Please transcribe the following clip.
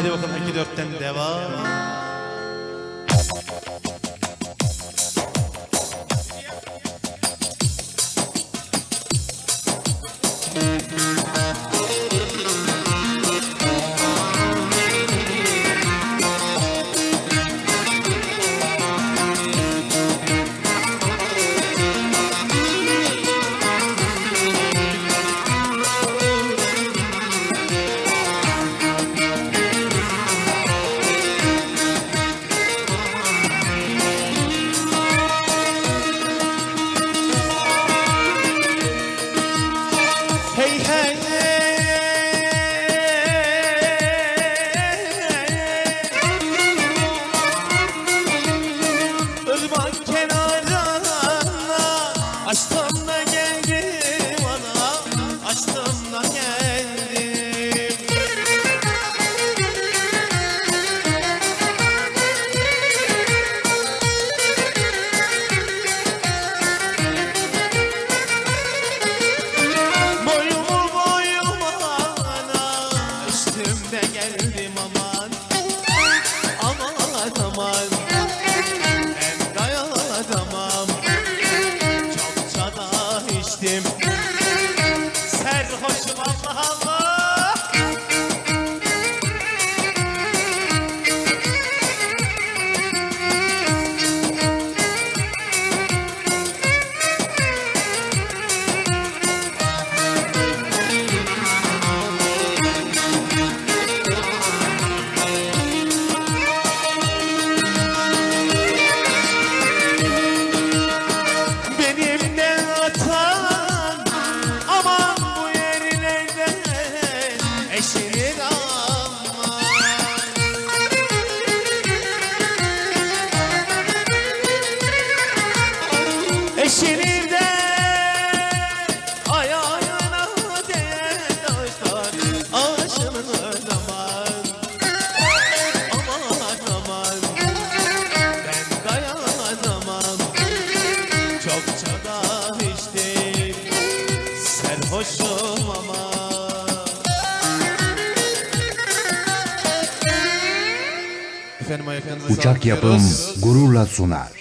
Hadi bakalım 2-4'ten devam. Irmak kenarına. Açtım da geldim ana. Açtım da geldim. Boyumu boyuma ana. Üstümde geldim Aman da eşini aman. Eşini de ayağına değer taşlar aşını aman. Aman aman. Ben dayanamam. Çokça da içtim Serhoşum ama Uçak yapım gururla sunar.